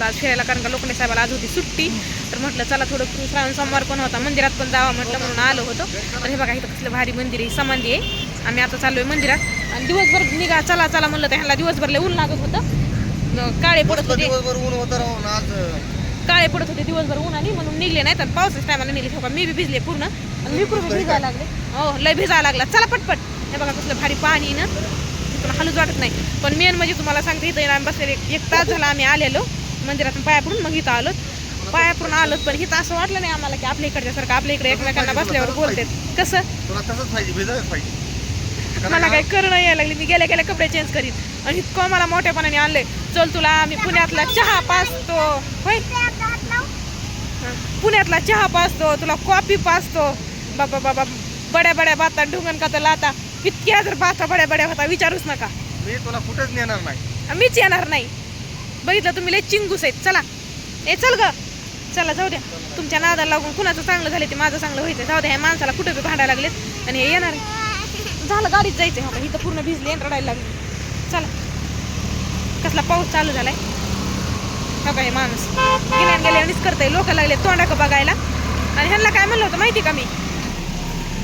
होतं आज फिरायला कारण का लोखंडे साहेबाला आज होती सुट्टी. तर म्हटलं चला थोडं श्रावण सोमवार पण होता मंदिरात पण जावं म्हटलं म्हणून आलो होतो. तर हे बघा इथं कसलं भारी मंदिर आहे समाधी आहे. आम्ही आता चाललोय मंदिरात. आणि दिवसभर निघा चला चला म्हणलं तर ह्याला दिवसभर ऊन लागत होतं. काळे पडत होते. ऊन काळे पडत होते दिवसभर उन्हाने म्हणून निघले नाही तर पावसाच्या टायमाला निघले. हो का? मी बी भिजले पूर्ण. आणि मी पूर्ण भिजायला लागले? हो लय भिजायला लागला. चला पटपट. हे बघा कसलं भारी पाणी ना. तिथून हलूच वाटत नाही. पण मेन म्हणजे तुम्हाला सांगते इथं आम्ही बसलेले एक- एक तास झाला आम्ही आलेलो. मंदिरातून पाया पडून मग इथं आलो पाया पडून आलो पण इथं असं वाटलं नाही आम्हाला की आपल्या इकडच्या सारखं आपल्या इकडे एकमेकांना बसल्यावर बोलतात. कसं? मला काही करणं यायला लागली मी गेल्या गेल्या कपडे चेंज करीन आणि इतकं मला मोठ्यापणाने आणलंय. चल तुला मी पुण्यातला चहा पाचतो होय? हं. पुण्यातला चहा पाचतो तुला कॉफी पाचतो बाबा बाबा बड्या बड्या बाता ढुंगण का तर लाता. इतक्या जर बाता बड्या बड्या होता विचारूच नका. मी तुला कुठेच नेणार नाही. मीच येणार नाही. बघितलं तुम्ही लय चिंगूस आहेत. चला. ए चल ग. चला जाऊ द्या. तुमच्या नादाला लागून कुणाचं चांगलं झालं ते माझं चांगलं व्हायचं जाऊ द्या ह्या माणसाला कुठे बी भांडायला लागलेत आणि हे येणार. झालं गाडीत जायचं हो इथं पूर्ण भिजले रडायला लागले. चला. कसला पाऊस चालू झालाय. हो का हे माणूस. गेल्या गेल्यानेच करतंय. लोक लागले तोंडाक बघायला. आणि ह्यांना काय म्हणलं होतं माहिती का मी?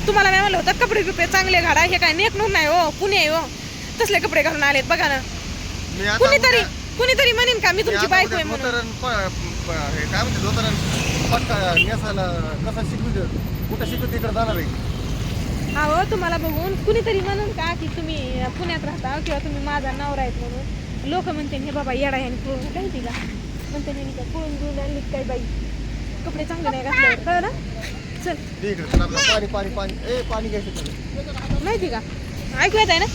तुम्हाला काय म्हणलं होतं? कपडे बिपडे चांगले घाला हे काय नेकनूक नाही हो पुणे आहे हो. तसले कपडे घालून आलेत बघा ना. कुणीतरी कुणीतरी म्हणेन का मी मी तुमची बायको आहे म्हणून? धोतरण काय म्हणते धोतरण नेसायला कसं शिकू कुठं शिकू तिकडे जाणार आहे. अहो तुम्हाला बघून कुणीतरी म्हणून का की तुम्ही पुण्यात राहता किंवा तुम्ही माझा नवरा आहेत म्हणून? लोक म्हणते हे बाबा येडा ह्याने पळून काय तिला? म्हणते ह्याने काय पळून घेऊन आणली काय बाई? कपडे चांगले नाही घातल्यावर. कळलं ना? चल. पाणी पाणी पाणी ए पाणी घ्यायचं. माहिती का? ऐकू येत आहे ना?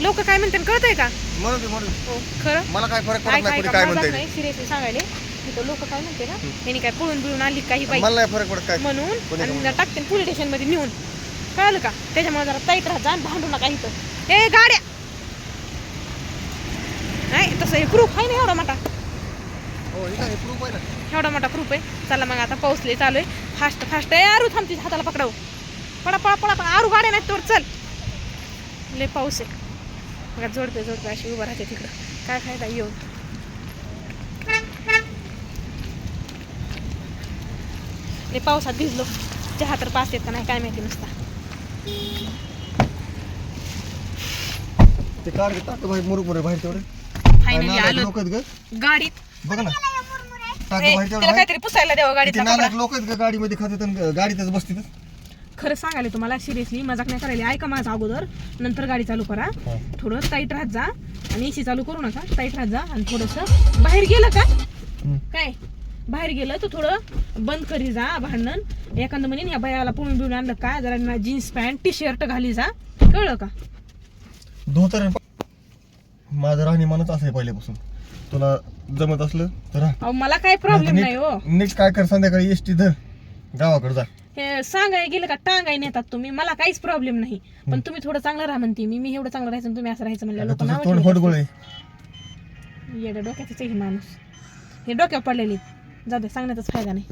लोक काय म्हणते कळत आहे का? म्हणून म्हणून. हो खरं? मला काय फरक पडत नाही कुणी काय म्हणते नाही सिरियसली सांगायले. तिथं लोक काय म्हणते ना यांनी काय पळून बिळून आणली काही मला नाही फरक पडत काय? म्हणून आणि? टाकते पोलीस स्टेशनमध्ये नेऊन. कळलं का? त्याच्यामुळे जरा ताईट राहत जा भांडू नका इथं. ए गाड्या! नाही तसं हे प्रूफ आहे ना एवढा मोठा? हो एवढा मोठा प्रूफ आहे. चला मग आता पाऊसले चालू आहे. फास्ट फास्ट आहे आरू थांबती हाताला पकडाव. पडा पळा पळा आरू गाड्या नाही तोड चल. लय पाऊस आहे. बघा जोडते जोडते अशी उभं राहते तिकडं. काय फायदा येऊन. लय पावसात भिजलो. चहा तर पास येत नाही काय माहिती नुसता. ते कार टाक बाहेर मुरुमुरे बाहेर तेवढे. फायनली आलो. लोक आहेत ग. गाडीत. बघ ना. टाक ए, बाहेर त्याला तेवढे काहीतरी पुसायला द्यावं गाडीत लोक आहेत गाडीमध्ये खातात गाडीतच बसतात खरं सांगायला तुम्हाला सिरियसली मजाक नाही करायला. ऐका माझा अगोदर नंतर गाडी चालू करा. थोडं टाईट राहत जा आणि एसी चालू करू नका. टाईट राहत जा आणि थोडंसं बाहेर गेलं का? काय? बाहेर गेलं तर थोडं बंद करी जा भांडण. एखादं म्हणेन या बायाला पळून बिळून आणलं काय जरा जीन्स पॅन्ट टी शर्ट घाली जा. कळलं का? धोतर माझं राहणीमानच असं पहिल्यापासून. तुला जमत असलं तर मला काय प्रॉब्लेम नाही हो. नीट काय कर संध्याकाळी एसटी धर. गावाकडे जा. हे सांगाय गेलं का टांगाय नेतात तुम्ही. मला काहीच प्रॉब्लेम नाही. पण तुम्ही थोडं चांगलं राहा म्हणते. मी मी एवढं चांगलं राहायचं आणि तुम्ही असं राहायचं म्हणलं लोक तुझं नाव तोंड फटगोळ आहे. हे माणूस. हे डोक्यावर पडलेली. जाऊ दे सांगण्याचाच फायदा नाही.